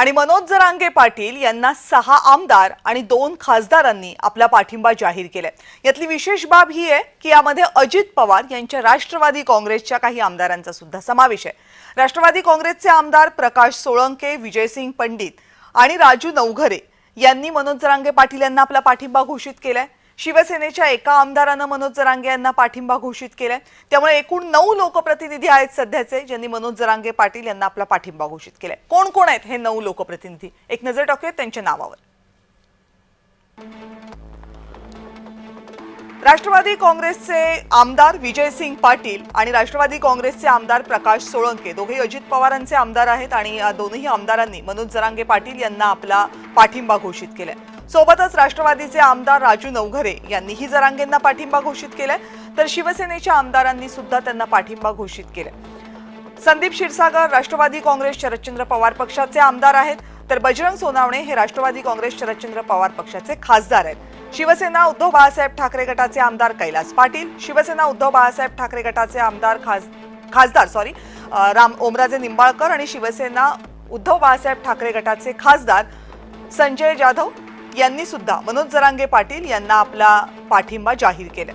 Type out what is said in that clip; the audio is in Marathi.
आणि मनोज जरांगे पाटील यांना सहा आमदार आणि दोन खासदारांनी आपला पाठिंबा जाहीर केलाय. यातली विशेष बाब ही आहे की यामध्ये अजित पवार यांच्या राष्ट्रवादी काँग्रेसच्या काही आमदारांचा सुद्धा समावेश आहे. राष्ट्रवादी काँग्रेसचे आमदार प्रकाश सोळंके विजयसिंग पंडित आणि राजू नवघरे यांनी मनोज जरांगे पाटील यांना आपला पाठिंबा घोषित केलाय. शिवसेनेच्या एका आमदारानं मनोज जरांगे यांना पाठिंबा घोषित केलाय. त्यामुळे एकूण नऊ लोकप्रतिनिधी आहेत सध्याचे ज्यांनी मनोज जरांगे पाटील यांना आपला पाठिंबा घोषित केलाय. कोण कोण आहेत हे नऊ लोकप्रतिनिधी? एक नजर टाकूयात त्यांच्या नावावर. राष्ट्रवादी काँग्रेसचे आमदार विजयसिंग पाटील आणि राष्ट्रवादी काँग्रेसचे आमदार प्रकाश सोळंके दोघेही अजित पवारांचे आमदार आहेत आणि दोन्ही आमदारांनी मनोज जरांगे पाटील यांना आपला पाठिंबा घोषित केलाय. सोबतच राष्ट्रवादीचे आमदार राजू नवघरे यांनीही जरांगेंना पाठिंबा घोषित केलाय. तर शिवसेनेच्या आमदारांनी सुद्धा त्यांना पाठिंबा घोषित केलाय. संदीप क्षीरसागर राष्ट्रवादी काँग्रेस शरदचंद्र पवार पक्षाचे आमदार आहेत. तर बजरंग सोनावणे हे राष्ट्रवादी काँग्रेस शरदचंद्र पवार पक्षाचे खासदार आहेत. शिवसेना उद्धव बाळासाहेब ठाकरे गटाचे आमदार कैलास पाटील शिवसेना उद्धव बाळासाहेब ठाकरे गटाचे आमदार खास खासदार सॉरी राम ओमराजे निंबाळकर आणि शिवसेना उद्धव बाळासाहेब ठाकरे गटाचे खासदार संजय जाधव. यांनी सुद्धा मनोज जरांगे पाटील यांना आपला पाठिंबा जाहीर केला.